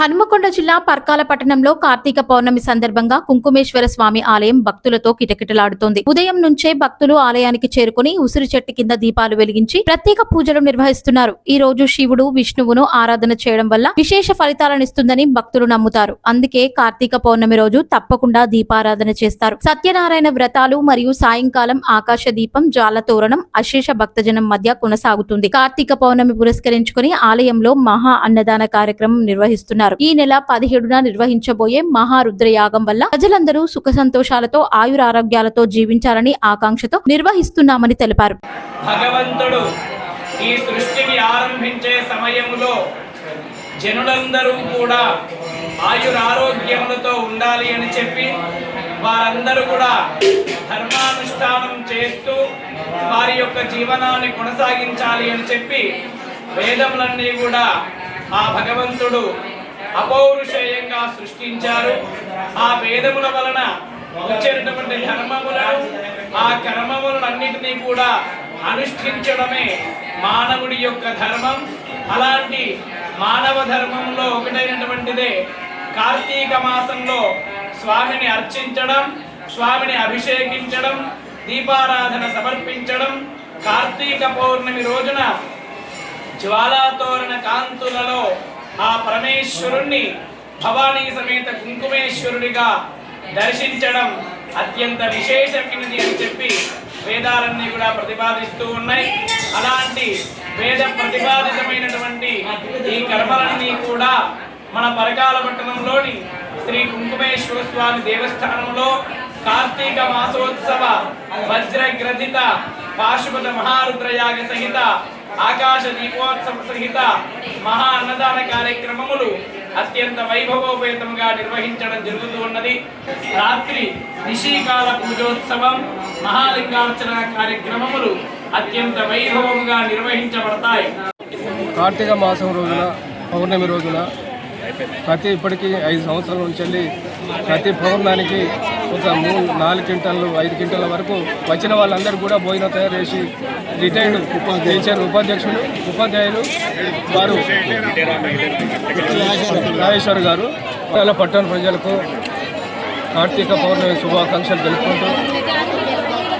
హన్మకొండ జిల్లా పర్కాల పట్టణంలో కార్తీక పౌర్ణమి సందర్భంగా కుంకుమేశ్వర స్వామి ఆలయం భక్తులతో కిటకిటలాడుతోంది. ఉదయం నుంచే భక్తులు ఆలయానికి చేరుకుని ఉసిరి చెట్టు కింద దీపాలు వెలిగించి ప్రత్యేక పూజలు నిర్వహిస్తున్నారు. ఈ రోజు శివుడు విష్ణువును ఆరాధన చేయడం వల్ల విశేష ఫలితాలనిస్తుందని భక్తులు నమ్ముతారు. అందుకే కార్తీక పౌర్ణమి రోజు తప్పకుండా దీపారాధన చేస్తారు. సత్యనారాయణ వ్రతాలు మరియు సాయంకాలం ఆకాశ దీపం జాల తోరణం అశేష భక్తజనం మధ్య కొనసాగుతుంది. కార్తీక పౌర్ణమి పురస్కరించుకుని ఆలయంలో మహా అన్నదాన కార్యక్రమం నిర్వహిస్తున్నారు. తెలిపారు. ఈ నెల పదిహేడున నిర్వహించబోయే మహారుద్ర యాగం వల్ల ప్రజలందరూ సుఖ సంతోషాలతో ఆయురారోగ్యాలతో జీవించాలని ఆకాంక్షతో నిర్వహిస్తున్నామని తెలిపారు. భగవంతుడు ఈ సృష్టిని ఆరంభించే సమయంలో జనులందరూ కూడా ఆయురారోగ్యములతో ఉండాలి అని చెప్పి వారందరూ కూడా ధర్మానుష్ఠానం చేస్తూ వారి యొక్క జీవనాన్ని కొనసాగించాలి అని చెప్పి వేదములన్నీ కూడా ఆ భగవంతుడు అపౌరుషేయంగా సృష్టించారు. ఆ వేదముల వలన వచ్చేటటువంటి ధర్మములను ఆ కర్మములన్నింటినీ కూడా అనుష్ఠించడమే మానవుడి యొక్క ధర్మం. అలాంటి మానవ ధర్మంలో ఒకటైనటువంటిదే కార్తీక మాసంలో స్వామిని అర్చించడం స్వామిని అభిషేకించడం దీపారాధన సమర్పించడం కార్తీక పౌర్ణమి రోజున జ్వాలాతోరణ కాంతులలో ఆ పరమేశ్వరుణ్ణి భవానీ సమేత కుంకుమేశ్వరుడిగా దర్శించడం అత్యంత విశేషమైనది అని చెప్పి వేదాలన్నీ కూడా ప్రతిపాదిస్తూ ఉన్నాయి. అలాంటి వేద ప్రతిపాదితమైనటువంటి ఈ కర్మలన్నీ కూడా మన పరకాల పట్టణంలోని శ్రీ కుంకుమేశ్వర స్వామి దేవస్థానంలో కార్తీక మాసోత్సవ వజ్రగ్రథిత పాశుపత మహారుద్రయాగ సహిత ఆకాశ దీపోత్సవ సహిత మహా అన్నదాన కార్యక్రమములు అత్యంత వైభవోపేతముగా నిర్వహించడం జరుగుతూ ఉన్నది. రాత్రి నిశీకాల పూజోత్సవం మహాలింగార్చన కార్యక్రమములు అత్యంత వైభవముగా నిర్వహించబడతాయి. కార్తీక మాసం రోజున పౌర్ణమి రోజున ప్రతి ఇప్పటికీ ఐదు సంవత్సరాల నుంచి వెళ్ళి ప్రతి పౌర్ణానికి ఒక మూడు నాలుగు క్వింటాలు ఐదు క్వింటాల వరకు వచ్చిన వాళ్ళందరూ కూడా భోజనం తయారు చేసి రిటైర్డ్ టీచర్ ఉపాధ్యక్షులు ఉపాధ్యాయులు వారు. రాజేశ్వర్ గారు చాలా పట్టణ ప్రజలకు కార్తీక పౌర్ణమి శుభాకాంక్షలు తెలుపుకుంటూ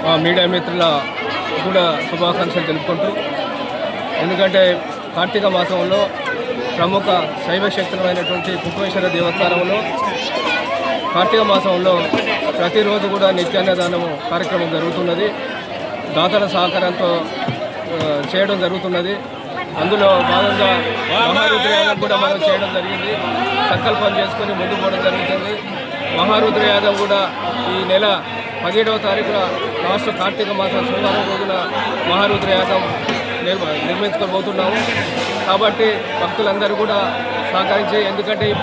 మా మీడియా మిత్రుల కూడా శుభాకాంక్షలు తెలుపుకుంటూ ఎందుకంటే కార్తీక మాసంలో ప్రముఖ శైవ క్షేత్రమైనటువంటి కుప్పేశ్వర దేవస్థానంలో కార్తీక మాసంలో ప్రతిరోజు కూడా నిత్యాన్నదానము కార్యక్రమం జరుగుతున్నది. దాతల సహకారంతో చేయడం జరుగుతున్నది. అందులో భాగంగా మహారుద్రయాగం కూడా మనం చేయడం జరిగింది. సంకల్పం చేసుకొని ముందు పోవడం జరుగుతుంది. మహారుద్రయాగం కూడా ఈ నెల పదిహేడవ తారీఖున లాస్ట్ కార్తీక మాసం సోమవారం రోజున మహారుద్రయాగం నిర్మ నిర్మించుకోబోతున్నాము. కాబట్టి భక్తులందరూ కూడా సహకరించి ఎందుకంటే ఈ